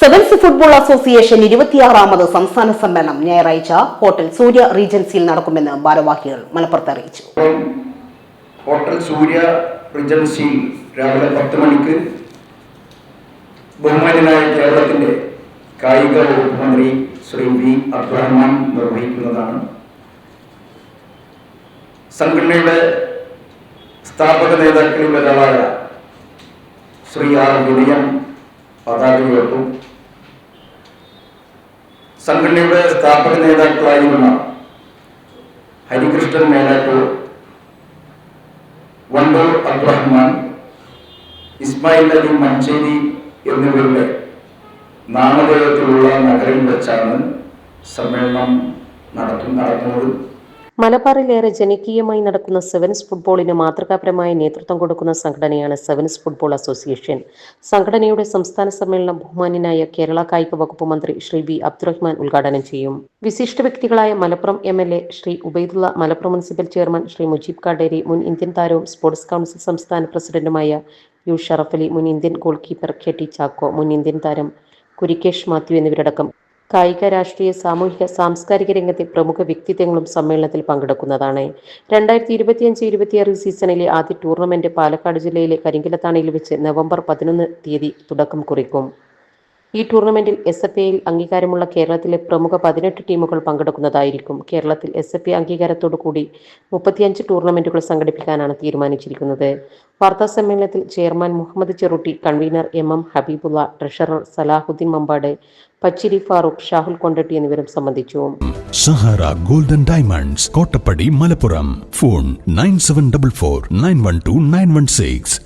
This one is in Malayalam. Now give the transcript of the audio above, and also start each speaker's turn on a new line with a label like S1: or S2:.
S1: സെവൻസ് ഫുട്ബോൾ അസോസിയേഷൻ ഇരുപത്തിയാറാമത് സംസ്ഥാന സമ്മേളനം ഞായറാഴ്ച ഹോട്ടൽ സൂര്യ റീജൻസിയിൽ നടക്കുമെന്ന് ഭാരവാഹികൾ മലപ്പുറത്ത് അറിയിച്ചു.
S2: ഹോട്ടൽ സൂര്യ റീജൻസി രാവിലെ പത്ത് മണിക്ക് ബഹുമാനായ കേരളത്തിന്റെ കായിക വകുപ്പ് മന്ത്രി ശ്രീ വി. അബ്ദുറഹ്മാൻ നിർവഹിക്കുന്നതാണ്. സംഘടനയുടെ സ്ഥാപക നേതാക്കളിൽ ഒരാളായ ശ്രീ ആർ. പതാക ഉയർത്തും സംഘടനയുടെ സ്ഥാപക നേതാക്കളായിരുന്ന ഹരികൃഷ്ണൻ മേലാറ്റൂർ വണ്ടൂർ അബ്ദുറഹ്മാൻ ഇസ്മായിൽ അലി മഞ്ചേരി എന്നിവരുടെ നാമധേയത്തിലുള്ള നഗരം വെച്ചാണ് സമ്മേളനം നടത്തും നടത്തുന്നത്
S3: മലബാറിലേറെ ജനകീയമായി നടക്കുന്ന സെവൻസ് ഫുട്ബോളിന് മാതൃകാപരമായ നേതൃത്വം കൊടുക്കുന്ന സംഘടനയാണ് സെവൻസ് ഫുട്ബോൾ അസോസിയേഷൻ. സംഘടനയുടെ സംസ്ഥാന സമ്മേളനം ബഹുമാന്യനായ കേരള കായിക വകുപ്പ് മന്ത്രി ശ്രീ ബി അബ്ദുറഹ്മാൻ ഉദ്ഘാടനം ചെയ്യും. വിശിഷ്ട വ്യക്തികളായ Malappuram M L A Shri Ubaidulla Malappuram municipal chairman Shri Mujeeb Kaderi മുൻ ഇന്ത്യൻ താരവും സ്പോർട്സ് കൗൺസിൽ സംസ്ഥാന പ്രസിഡന്റുമായ യു ഷറഫലി മുൻ Indian goalkeeper K T Chacko മുൻ ഇന്ത്യൻ താരം കുരിക്കേഷ് മാത്യു എന്നിവരടക്കം കായിക രാഷ്ട്രീയ സാമൂഹിക സാംസ്കാരിക രംഗത്തെ പ്രമുഖ വ്യക്തിത്വങ്ങളും സമ്മേളനത്തിൽ പങ്കെടുക്കുന്നതാണ്. രണ്ടായിരത്തി ഇരുപത്തിയഞ്ച് ഇരുപത്തിയാറ് സീസണിലെ ആദ്യ ടൂർണമെന്റ് പാലക്കാട് ജില്ലയിലെ കരിങ്കിലത്താണിയിൽ വെച്ച് നവംബർ പതിനൊന്ന് തീയതി തുടക്കം കുറിക്കും. ഈ ടൂർണമെന്റിൽ എസ് എഫ് എയിൽ അംഗീകാരമുള്ള കേരളത്തിലെ പ്രമുഖ പതിനെട്ട് ടീമുകൾ പങ്കെടുക്കുന്നതായിരിക്കും. കേരളത്തിൽ എസ് എഫ് എ അംഗീകാരത്തോടു കൂടി മുപ്പത്തിയഞ്ച് ടൂർണമെന്റുകൾ സംഘടിപ്പിക്കാനാണ് തീരുമാനിച്ചിരിക്കുന്നത്. വാർത്താ സമ്മേളനത്തിൽ chairman Muhammad Cherutty convenor M M Habeebulla treasurer Salahuddin Mampad Pachiri Farooq Shahul Kondotty എന്നിവരും സംബന്ധിച്ചു.
S4: Sahara golden diamonds Kottappadi Malappuram. Phone nine seven double four nine one two nine one six.